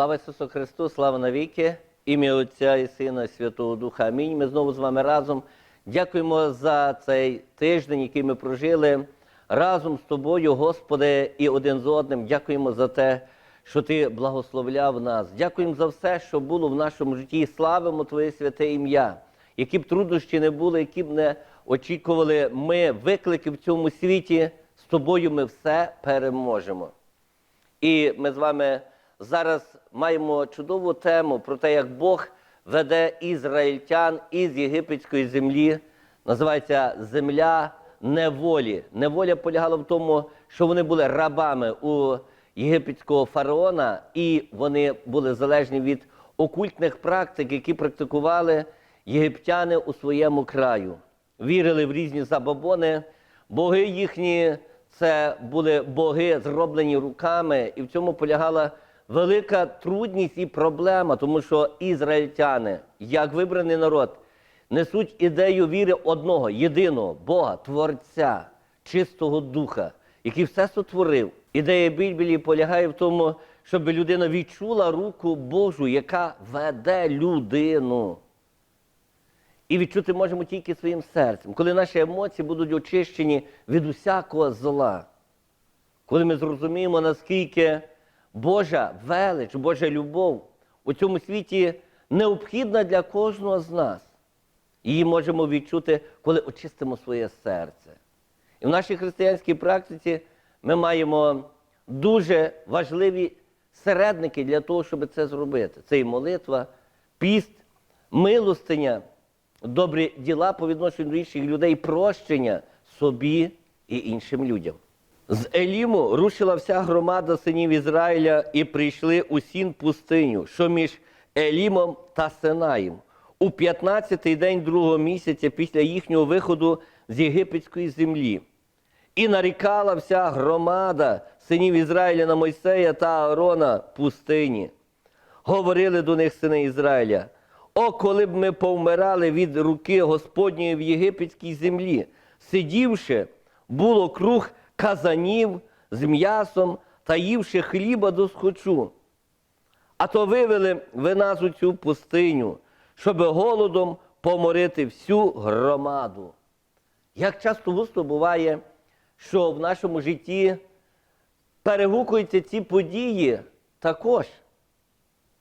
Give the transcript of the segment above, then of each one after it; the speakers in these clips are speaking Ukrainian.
Слава Ісусу Христу, слава навіки, ім'я Отця і Сина, і Святого Духа. Амінь. Ми знову з вами разом. Дякуємо за цей тиждень, який ми прожили разом з тобою, Господи, і один з одним. Дякуємо за те, що Ти благословляв нас. Дякуємо за все, що було в нашому житті. Славимо Твоє святе ім'я. Які б труднощі не були, які б не очікували ми виклики в цьому світі, з тобою ми все переможемо. І ми з вами зараз маємо чудову тему про те, як Бог веде ізраїльтян із єгипетської землі. Називається земля неволі. Неволя полягала в тому, що вони були рабами у єгипетського фараона, і вони були залежні від окультних практик, які практикували єгиптяни у своєму краю. Вірили в різні забобони, боги їхні це були боги, зроблені руками, і в цьому полягала велика трудність і проблема, тому що ізраїльтяни, як вибраний народ, несуть ідею віри одного, єдиного Бога, Творця, чистого Духа, який все сотворив. Ідея Біблії полягає в тому, щоб людина відчула руку Божу, яка веде людину. І відчути можемо тільки своїм серцем, коли наші емоції будуть очищені від усякого зла. Коли ми зрозуміємо, наскільки Божа велич, Божа любов у цьому світі необхідна для кожного з нас. Її можемо відчути, коли очистимо своє серце. І в нашій християнській практиці ми маємо дуже важливі середники для того, щоб це зробити. Це і молитва, піст, милостиня, добрі діла по відношенню до інших людей, прощення собі і іншим людям. З Еліму рушила вся громада синів Ізраїля і прийшли у сін пустиню, що між Елімом та Синаєм, у 15-й день другого місяця після їхнього виходу з єгипетської землі. І нарікала вся громада синів Ізраїля на Мойсея та Аарона пустині. Говорили до них сини Ізраїля. О, коли б ми повмирали від руки Господньої в єгипетській землі, сидівши, було круг казанів з м'ясом та ївши хліба до схочу. А то вивели ви нас у цю пустиню, щоб голодом поморити всю громаду. Як часто густо буває, що в нашому житті перегукуються ці події також,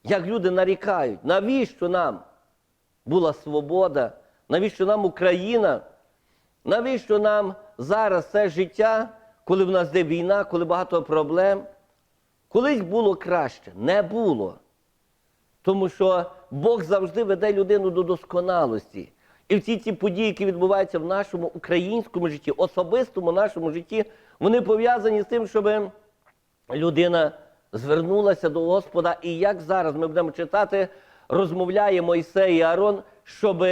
як люди нарікають, навіщо нам була свобода, навіщо нам Україна, навіщо нам зараз це життя, коли в нас де війна, коли багато проблем. Колись було краще, не було. Тому що Бог завжди веде людину до досконалості. І всі ці події, які відбуваються в нашому українському житті, особистому нашому житті, вони пов'язані з тим, щоб людина звернулася до Господа. І як зараз ми будемо читати, розмовляє Мойсей і Аарон, щоб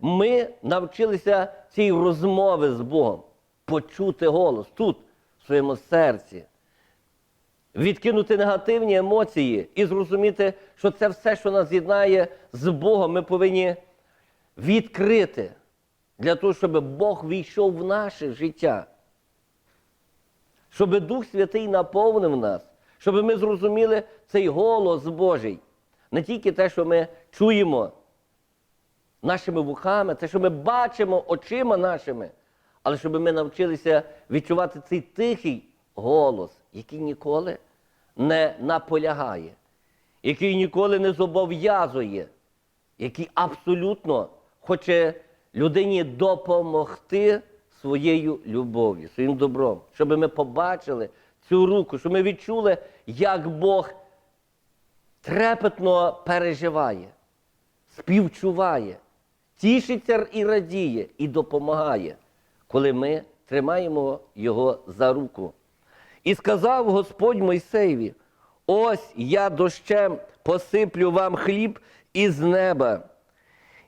ми навчилися цієї розмови з Богом, почути голос тут, своєму серці відкинути негативні емоції і зрозуміти, що це все, що нас з'єднає з Богом, ми повинні відкрити для того, щоб Бог війшов в наше життя. Щоб Дух Святий наповнив нас, щоб ми зрозуміли цей голос Божий. Не тільки те, що ми чуємо нашими вухами, те, що ми бачимо очима нашими, але щоб ми навчилися відчувати цей тихий голос, який ніколи не наполягає, який ніколи не зобов'язує, який абсолютно хоче людині допомогти своєю любов'ю, своїм добром, щоб ми побачили цю руку, щоб ми відчули, як Бог трепетно переживає, співчуває, тішиться і радіє, і допомагає, коли ми тримаємо його за руку. І сказав Господь Мойсеєві: ось я дощем посиплю вам хліб із неба,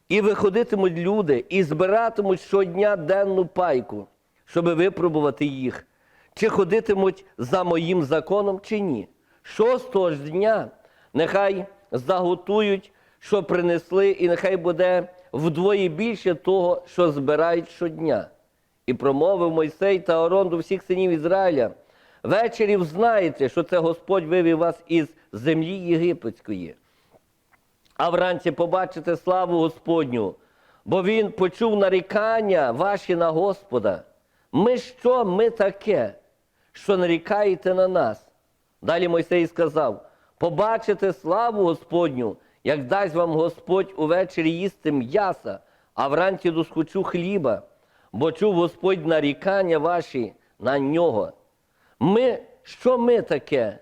і виходитимуть люди, і збиратимуть щодня денну пайку, щоб випробувати їх, чи ходитимуть за моїм законом, чи ні. Шостого ж дня нехай заготують, що принесли, і нехай буде вдвоє більше того, що збирають щодня. І промовив Мойсей та Аарон до всіх синів Ізраїля. ввечері взнаєте, що це Господь вивів вас із землі єгипетської. А вранці побачите славу Господню, бо Він почув нарікання ваші на Господа. Ми що ми таке, що нарікаєте на нас? Далі Мойсей сказав: побачите славу Господню, як дасть вам Господь увечері їсти м'яса, а вранці досхочу хліба, бо чув Господь нарікання ваші на нього. Ми, що ми таке?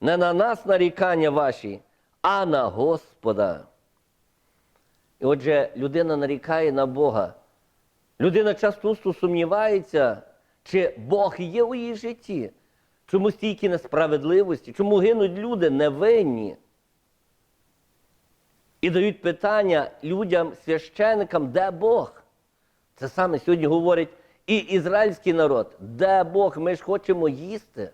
Не на нас нарікання ваші, а на Господа. І отже, людина нарікає на Бога. Людина часто сумнівається, чи Бог є у її житті, чому стільки несправедливості, чому гинуть люди невинні. І дають питання людям, священикам, де Бог? Це саме сьогодні говорить і ізраїльський народ, де Бог, ми ж хочемо їсти.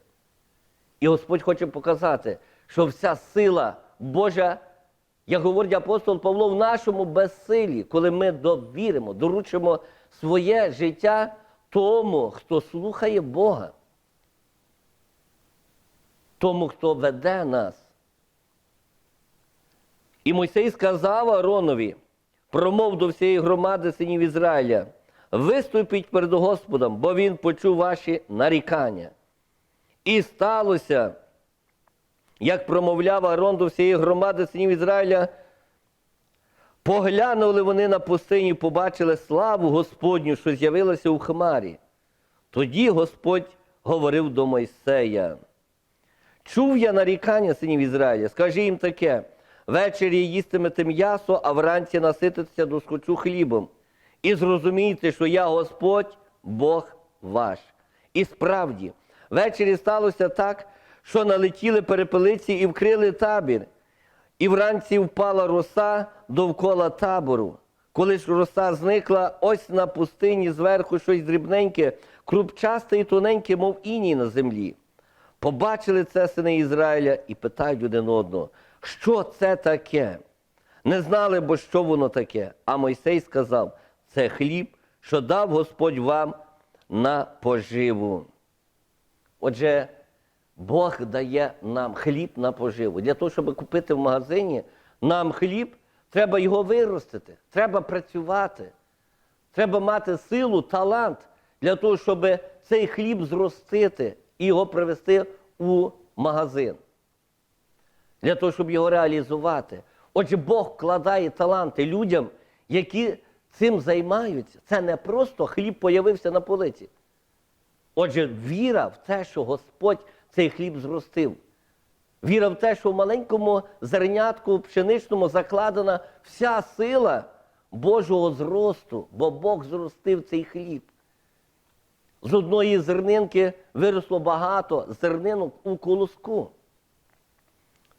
І Господь хоче показати, що вся сила Божа, як говорить апостол Павло, в нашому безсилі, коли ми довіримо, доручимо своє життя тому, хто слухає Бога, тому, хто веде нас. І Мойсей сказав Ааронові, промов до всієї громади синів Ізраїля, виступіть перед Господом, бо він почув ваші нарікання. І сталося, як промовляв Аарон до всієї громади синів Ізраїля, поглянули вони на пустині, і побачили славу Господню, що з'явилася у хмарі. Тоді Господь говорив до Мойсея. Чув я нарікання синів Ізраїля, скажи їм таке: ввечері їстимете м'ясо, а вранці насититеся доскочу хлібом. І зрозумійте, що я Господь, Бог ваш. І справді, ввечері сталося так, що налетіли перепелиці і вкрили табір. І вранці впала роса довкола табору. Коли ж роса зникла, ось на пустині зверху щось дрібненьке, крупчасте і тоненьке, мов іній на землі. Побачили це сини Ізраїля і питають один одного, що це таке? Не знали, бо що воно таке. А Мойсей сказав: це хліб, що дав Господь вам на поживу. Отже, Бог дає нам хліб на поживу. Для того, щоб купити в магазині нам хліб, треба його виростити, треба працювати, треба мати силу, талант для того, щоб цей хліб зростити і його привезти у магазин. Для того, щоб його реалізувати. Отже, Бог вкладає таланти людям, які цим займаються. Це не просто хліб появився на полиці. Отже, віра в те, що Господь цей хліб зростив. Віра в те, що в маленькому зернятку пшеничному закладена вся сила Божого зросту, бо Бог зростив цей хліб. З одної зернинки виросло багато зернинок у колоску.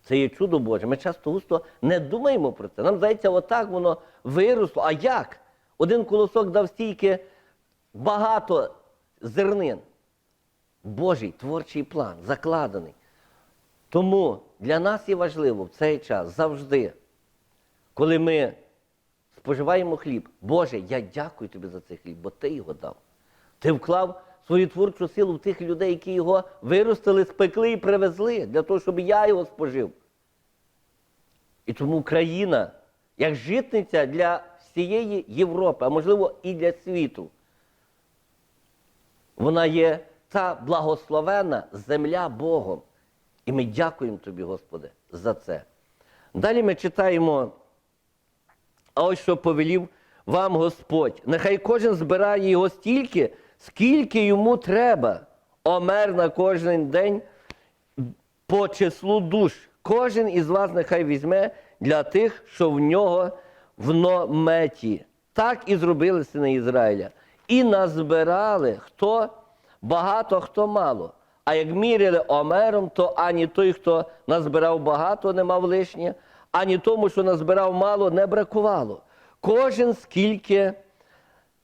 Це є чудо Боже. Ми часто густо не думаємо про це. Нам здається, отак воно виросло. А як? Один колосок дав стільки багато зернин. Божий творчий план закладений. Тому для нас є важливо в цей час завжди, коли ми споживаємо хліб, Боже, я дякую тобі за цей хліб, бо ти його дав. Ти вклав свою творчу силу в тих людей, які його виростили, спекли і привезли, для того, щоб я його спожив. І тому Україна, як житниця для всієї Європи, а можливо і для світу, вона є та благословена земля Богом. І ми дякуємо тобі, Господи, за це. Далі ми читаємо, а ось що повелів вам Господь. Нехай кожен збирає його стільки, скільки йому треба. Омер на кожен день по числу душ. Кожен із вас нехай візьме для тих, що в нього в наметі. Так і зробили сини Ізраїля. І назбирали хто багато, хто мало. А як міряли омером, то ані той, хто назбирав багато, не мав лишнє, ані тому, що назбирав мало, не бракувало. Кожен скільки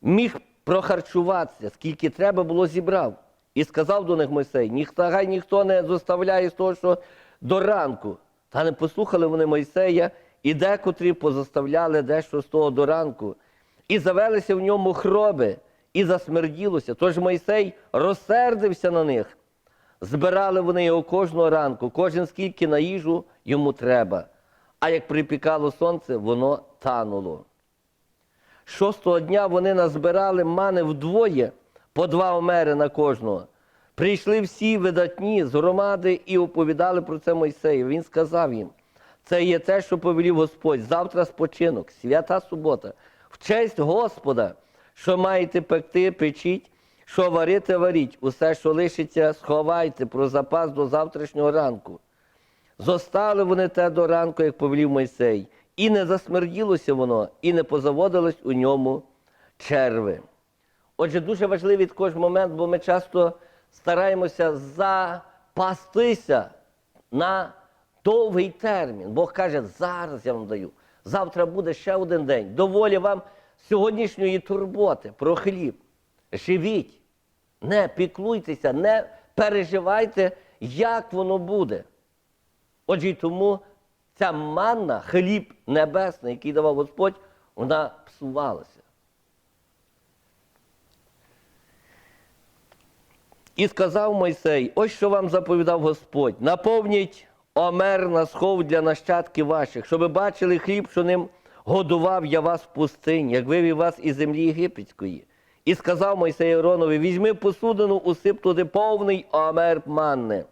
міг прохарчуватися, скільки треба було, зібрав. І сказав до них Мойсей, ніхто, хай ніхто не заставляє з того, що до ранку. Та не послухали вони Мойсея, і декотрі позаставляли дещо з того до ранку. І завелися в ньому хроби, і засмерділося. Тож Мойсей розсердився на них. Збирали вони його кожного ранку, кожен скільки на їжу йому треба. А як припікало сонце, воно тануло. Шостого дня вони назбирали мани вдвоє, по два омери на кожного. Прийшли всі видатні з громади і оповідали про це Мойсею. Він сказав їм: це є те, що повелів Господь. Завтра спочинок, свята субота, в честь Господа, що маєте пекти, печіть, що варити, варіть, усе, що лишиться, сховайте про запас до завтрашнього ранку. Зостали вони те до ранку, як повелів Мойсей, і не засмерділося воно, і не позаводилось у ньому черви. Отже, дуже важливий також момент, бо ми часто стараємося запастися на довгий термін. Бог каже, зараз я вам даю. Завтра буде ще один день. Доволі вам сьогоднішньої турботи про хліб. Живіть, не піклуйтеся, не переживайте, як воно буде. Отже, й тому ця манна, хліб небесний, який давав Господь, вона псувалася. І сказав Мойсей: ось що вам заповідав Господь: наповніть омер на схов для нащадків ваших, щоб ви бачили хліб, що ним годував я вас в пустині, як вивів вас із землі єгипетської. І сказав Мойсей Аронові: візьми посудину, усип туди повний омер манни,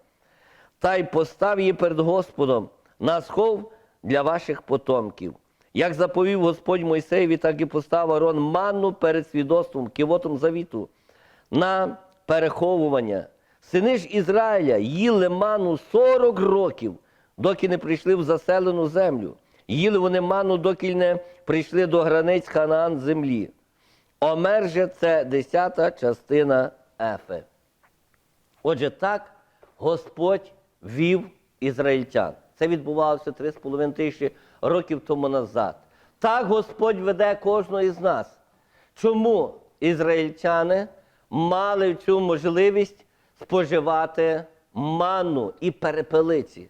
та й постав її перед Господом на схов для ваших потомків. Як заповів Господь Мойсеєві, так і постав Арон манну перед свідоцтвом, кивотом завіту на переховування. Сини ж Ізраїля їли ману 40 років, доки не прийшли в заселену землю. Їли вони ману, доки не прийшли до границь Ханаан землі. Омер же це десята частина Ефи. Отже, так Господь вів ізраїльтян. Це відбувалося 3,5 тисячі років тому назад. Так Господь веде кожного із нас. Чому ізраїльтяни мали цю можливість споживати манну і перепелиці?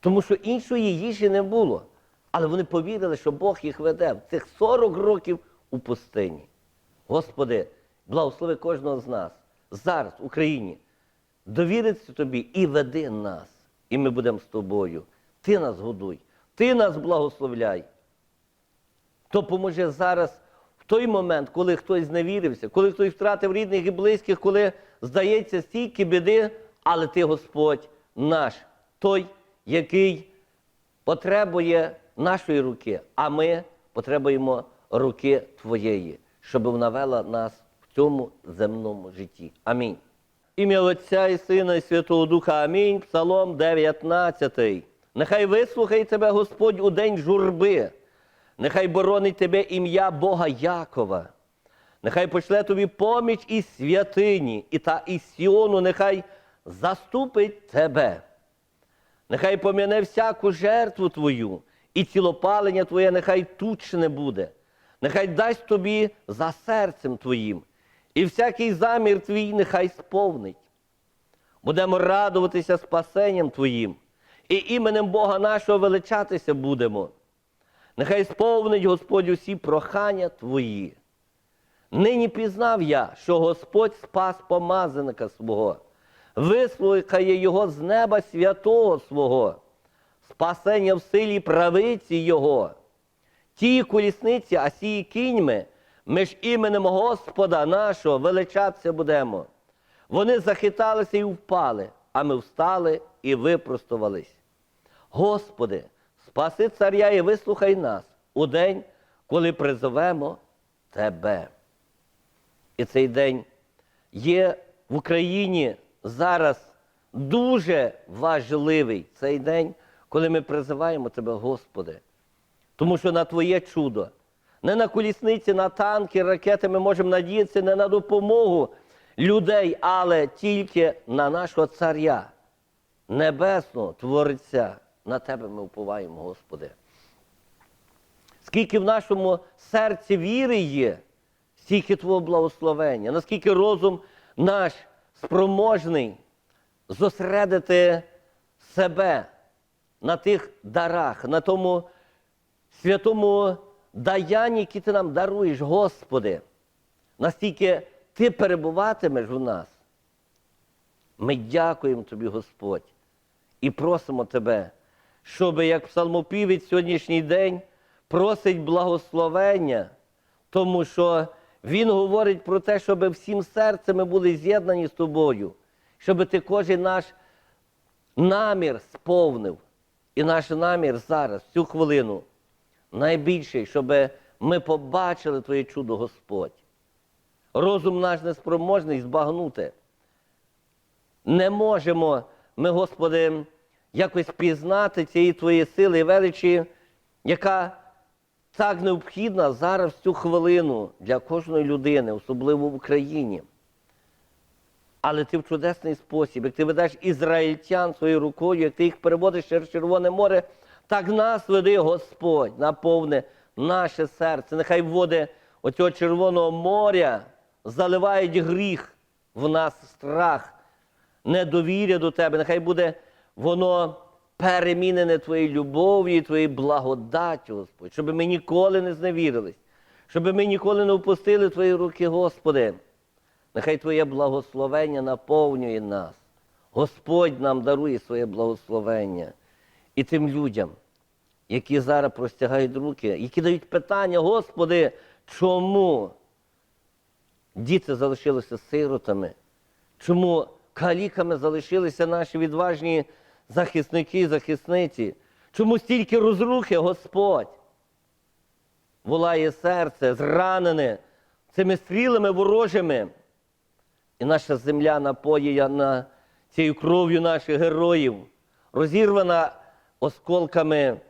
Тому що іншої їжі не було. Але вони повірили, що Бог їх веде в цих 40 років у пустині. Господи, благослови кожного з нас зараз в Україні. Довіриться тобі і веди нас. І ми будемо з тобою. Ти нас годуй, ти нас благословляй. То поможе зараз той момент, коли хтось зневірився, коли хтось втратив рідних і близьких, коли здається стільки біди, але ти Господь наш, той, який потребує нашої руки, а ми потребуємо руки Твоєї, щоб вона вела нас в цьому земному житті. Амінь. Ім'я Отця і Сина, і Святого Духа. Амінь. Псалом 19. Нехай вислухає тебе Господь у день журби. Нехай боронить тебе ім'я Бога Якова. Нехай пошле тобі поміч із святині, і та із Сіону нехай заступить тебе. Нехай пом'яне всяку жертву твою, і цілопалення твоє нехай тучне буде. Нехай дасть тобі за серцем твоїм, і всякий замір твій нехай сповнить. Будемо радуватися спасенням Твоїм, і іменем Бога нашого величатися будемо. Нехай сповнить Господь усі прохання Твої. Нині пізнав я, що Господь спас помазаника свого, вислухає Його з неба святого свого, спасення в силі правиці Його. Ті колісниці, а сії кіньми, ми ж іменем Господа нашого величатися будемо. Вони захиталися і впали, а ми встали і випростувались. Господи, спаси царя і вислухай нас у день, коли призовемо Тебе. І цей день є в Україні зараз дуже важливий цей день, коли ми призиваємо Тебе, Господи. Тому що на Твоє чудо, не на колісниці, на танки, ракети ми можемо надіятися не на допомогу людей, але тільки на нашого царя, небесного Творця. На Тебе ми уповаємо, Господи. Скільки в нашому серці віри є, стільки Твого благословення, наскільки розум наш спроможний зосередити себе на тих дарах, на тому святому даянні, яке ти нам даруєш, Господи, настільки ти перебуватимеш в нас. Ми дякуємо Тобі, Господь, і просимо Тебе, щоб як псалмопівець сьогоднішній день просить благословення, тому що Він говорить про те, щоб всім серцем ми були з'єднані з тобою, щоб ти кожен наш намір сповнив. І наш намір зараз, цю хвилину, найбільший, щоб ми побачили Твоє чудо, Господь. Розум наш неспроможний збагнути. Не можемо ми, Господи, якось пізнати цієї Твоєї сили і величі, яка так необхідна зараз в цю хвилину для кожної людини, особливо в Україні. Але ти в чудесний спосіб, як ти ведеш ізраїльтян своєю рукою, як ти їх переводиш через Червоне море, так нас веди, Господь, наповни наше серце. Нехай води оцього Червоного моря заливають гріх в нас страх, недовір'я до тебе. Нехай буде воно перемінене твоєю любов'ю, і твоєю благодаттю, Господь, щоб ми ніколи не зневірились, щоб ми ніколи не впустили Твої руки, Господи. Нехай Твоє благословення наповнює нас. Господь нам дарує своє благословення. І тим людям, які зараз простягають руки, які дають питання, Господи, чому діти залишилися сиротами? Чому каліками залишилися наші відважні захисники захисниці? Чому стільки розрухи, Господь? Волає серце, зранене цими стрілами ворожими. І наша земля напоєна цією кров'ю наших героїв, розірвана осколками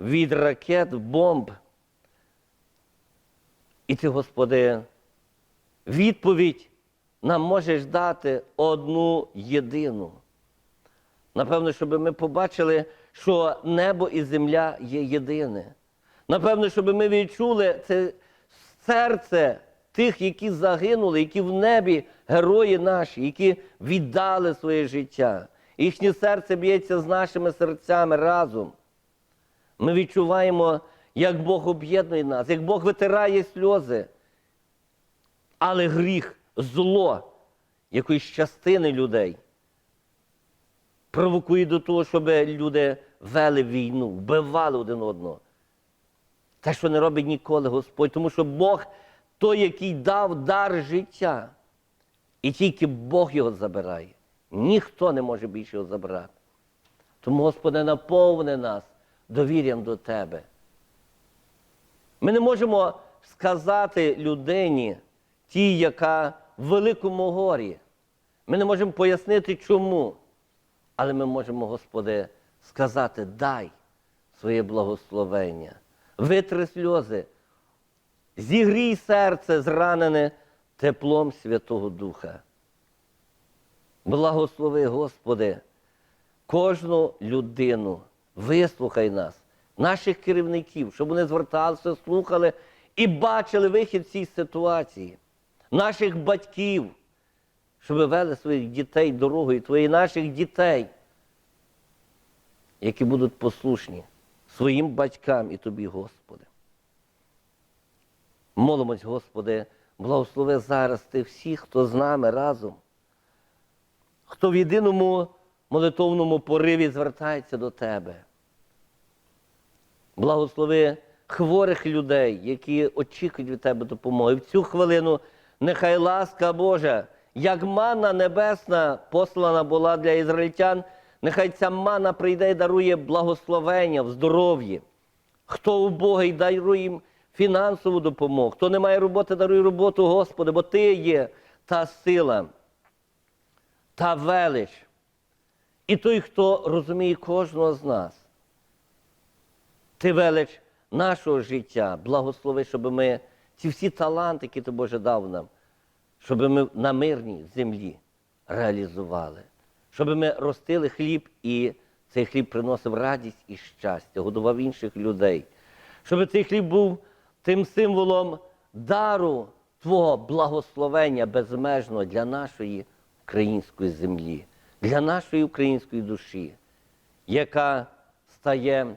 від ракет, бомб. І ти, Господи, відповідь нам можеш дати одну єдину. Напевно, щоб ми побачили, що небо і земля є єдине. Напевно, щоб ми відчули це серце тих, які загинули, які в небі герої наші, які віддали своє життя. Їхнє серце б'ється з нашими серцями разом. Ми відчуваємо, як Бог об'єднує нас, як Бог витирає сльози. Але гріх, зло якоїсь частини людей провокує до того, щоб люди вели війну, вбивали один одного. Те, що не робить ніколи Господь, тому що Бог той, який дав дар життя. І тільки Бог його забирає. Ніхто не може більше його забрати. Тому, Господи, наповни нас довір'ям до Тебе. Ми не можемо сказати людині, тій, яка в великому горі. Ми не можемо пояснити, чому. Але ми можемо, Господи, сказати, дай своє благословення, витри сльози, зігрій серце зранене теплом Святого Духа. Благослови, Господи, кожну людину, вислухай нас, наших керівників, щоб вони зверталися, слухали і бачили вихід цій ситуації, наших батьків, щоб вели своїх дітей дорогою, твоїх наших дітей, які будуть послушні своїм батькам і тобі, Господи. Молимось, Господи, благослови зараз тих всіх, хто з нами разом, хто в єдиному молитовному пориві звертається до Тебе. Благослови хворих людей, які очікують від Тебе допомоги. В цю хвилину нехай ласка Божа, як манна небесна послана була для ізраїльтян, нехай ця манна прийде і дарує благословення в здоров'ї. Хто убогий, дарує їм фінансову допомогу. Хто не має роботи, даруй роботу, Господи, бо Ти є та сила, та велич. І той, хто розуміє кожного з нас. Ти велич нашого життя, благослови, щоб ми ці всі таланти, які ти Боже дав нам, щоб ми на мирній землі реалізували, щоб ми ростили хліб і цей хліб приносив радість і щастя, годував інших людей, щоб цей хліб був тим символом дару Твого благословення безмежного для нашої української землі, для нашої української душі, яка стає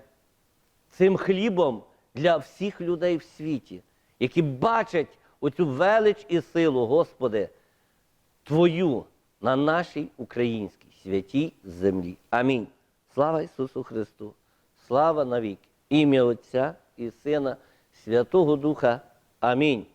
цим хлібом для всіх людей в світі, які бачать оцю велич і силу, Господи, Твою на нашій українській святій землі. Амінь. Слава Ісусу Христу! Слава навіки! Ім'я Отця і Сина, Святого Духа. Амінь.